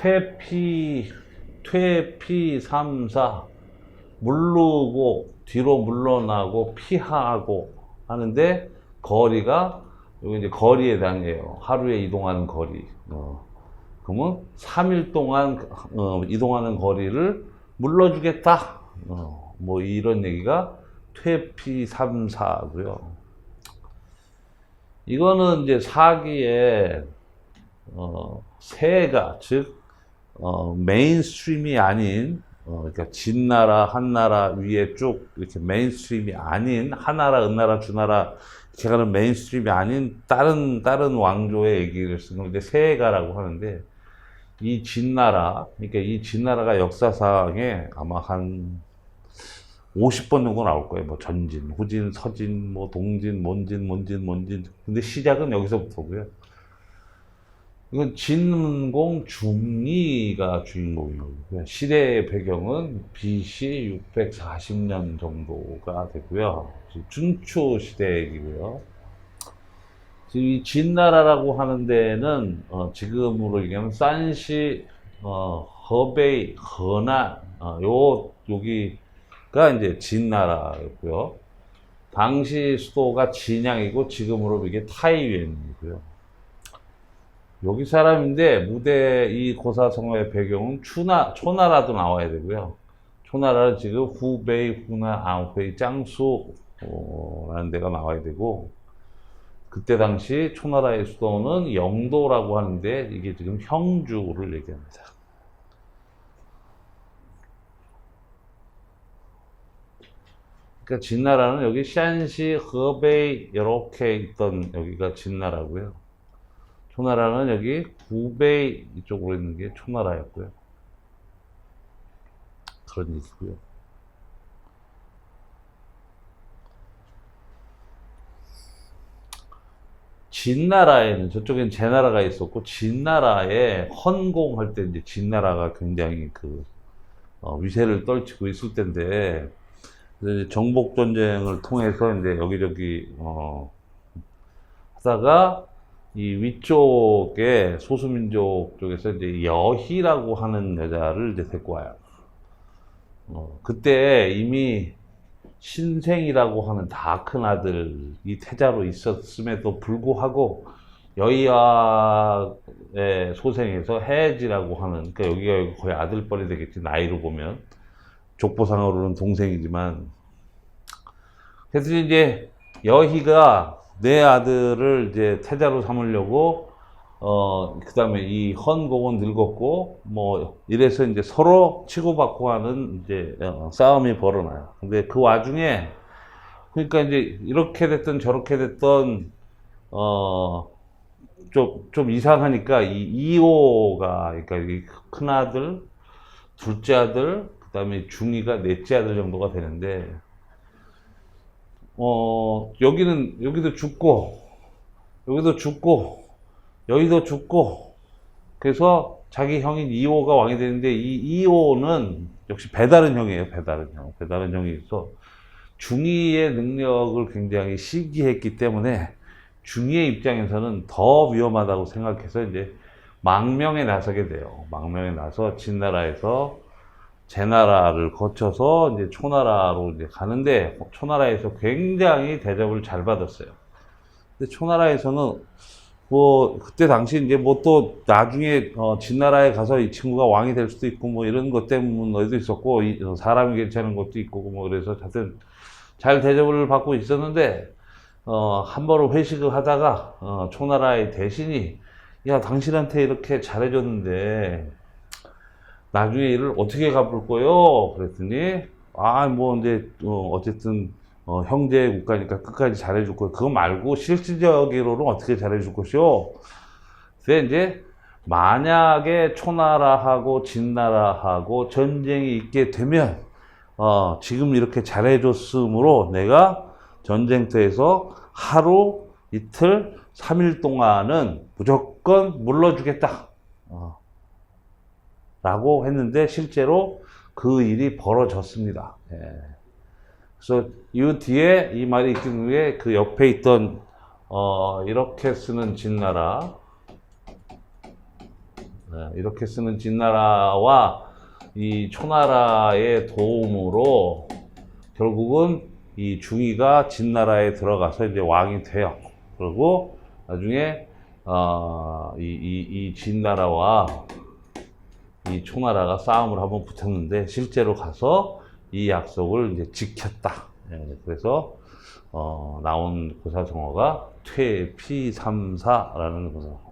퇴피, 퇴피 3, 4, 물르고, 뒤로 물러나고, 피하고 하는데, 거리가, 여기 이제 거리에 대한이에요. 하루에 이동하는 거리. 어. 그러면 3일 동안 어, 이동하는 거리를 물러주겠다. 어, 뭐 이런 얘기가 퇴피 3, 4고요. 이거는 이제 사기에 어, 세가 즉 어, 메인스트림이 아닌 어, 그러니까 진나라 한나라 위에 쭉 이렇게 메인스트림이 아닌 하나라 은나라 주나라 이렇게 가는 메인스트림이 아닌 다른 다른 왕조의 얘기를 쓰는 건데 세가라고 하는데 이 진나라 그러니까 이 진나라가 역사상에 아마 한 50번 정도 나올 거예요. 뭐 전진, 후진, 서진, 뭐 동진, 뭔진, 뭔진, 뭔진. 근데 시작은 여기서부터고요. 이건 진공 중리가 주인공이고요. 시대의 배경은 BC 640년 정도가 되고요. 준초 시대 얘기고요. 지금 이 진나라라고 하는 데는 어, 지금으로 얘기하면 산시, 어, 허베이, 허난, 어, 요 여기가 이제 진나라였고요. 당시 수도가 진양이고 지금으로 이게 타이웬이고요. 여기 사람인데 무대 이 고사성어의 배경은 추나 초나라도 나와야 되고요. 초나라는 지금 후베이, 후나, 앙페이, 짱수라는 데가 나와야 되고 그때 당시 초나라의 수도는 영도라고 하는데 이게 지금 형주를 얘기합니다. 그러니까 진나라는 여기 샨시, 허베이 이렇게 있던 여기가 진나라고요. 초나라는 여기 구베이 이쪽으로 있는 게 초나라였고요. 그런 얘기고요. 진나라에는 저쪽엔 제나라가 있었고 진나라에 헌공할 때 이제 진나라가 굉장히 그 어, 위세를 떨치고 있을 때인데 정복 전쟁을 통해서 이제 여기저기 어, 하다가 이 위쪽에 소수민족 쪽에서 이제 여희라고 하는 여자를 이제 데리고 와요. 어, 그때 이미 신생이라고 하는 다 큰 아들이 태자로 있었음에도 불구하고 여희와의 소생에서 해지라고 하는 그러니까 여기가 거의 아들뻘이 되겠지 나이로 보면 족보상으로는 동생이지만 그래서 이제 여희가 내 아들을 이제 태자로 삼으려고 어 그다음에 이 헌공은 늙었고 뭐 이래서 이제 서로 치고받고 하는 이제 어, 싸움이 벌어나요. 근데 그 와중에 그러니까 이제 이렇게 됐던 저렇게 됐던 어좀 좀 이상하니까 이 이호가 그러니까 이큰 아들, 둘째 아들, 그다음에 중이가 넷째 아들 정도가 되는데 어 여기는 여기도 죽고 여기도 죽고 여기도 죽고. 그래서 자기 형인 이호가 왕이 되는데 이 이호는 역시 배다른 형이에요 배다른 형. 배다른 형이 있어. 중이의 능력을 굉장히 시기했기 때문에 중이의 입장에서는 더 위험하다고 생각해서 이제 망명에 나서게 돼요. 망명에 나서 진나라에서 제나라를 거쳐서 이제 초나라로 이제 가는데 초나라에서 굉장히 대접을 잘 받았어요. 근데 초나라에서는 뭐 그때 당시 이제 뭐 또 나중에 어 진나라에 가서 이 친구가 왕이 될 수도 있고 뭐 이런 것 때문에도 있었고 이 어, 사람이 괜찮은 것도 있고 뭐 그래서 하여튼 잘 대접을 받고 있었는데 어 한 번은 회식을 하다가 어 초나라의 대신이 야 당신한테 이렇게 잘해줬는데 나중에 이를 어떻게 갚을 거요? 그랬더니 아뭐 이제 어, 어쨌든 어, 형제 국가니까 끝까지 잘해줄 거예요. 그거 말고 실질적으로는 어떻게 잘해줄 것이요? 그래서 이제 만약에 초나라하고 진나라하고 전쟁이 있게 되면 어, 지금 이렇게 잘해줬으므로 내가 전쟁터에서 하루, 이틀, 3일 동안은 무조건 물러주겠다. 어. 라고 했는데 실제로 그 일이 벌어졌습니다. 예. 그래서 이 뒤에 이 말이 있기 때문에 그 옆에 있던 어, 이렇게 쓰는 진나라 네, 이렇게 쓰는 진나라와 이 초나라의 도움으로 결국은 이 중이가 진나라에 들어가서 이제 왕이 돼요. 그리고 나중에 어, 이, 이, 이 진나라와 이 초나라가 싸움을 한번 붙었는데 실제로 가서 이 약속을 이제 지켰다. 예, 그래서 어, 나온 고사성어가 퇴피삼사라는 고사.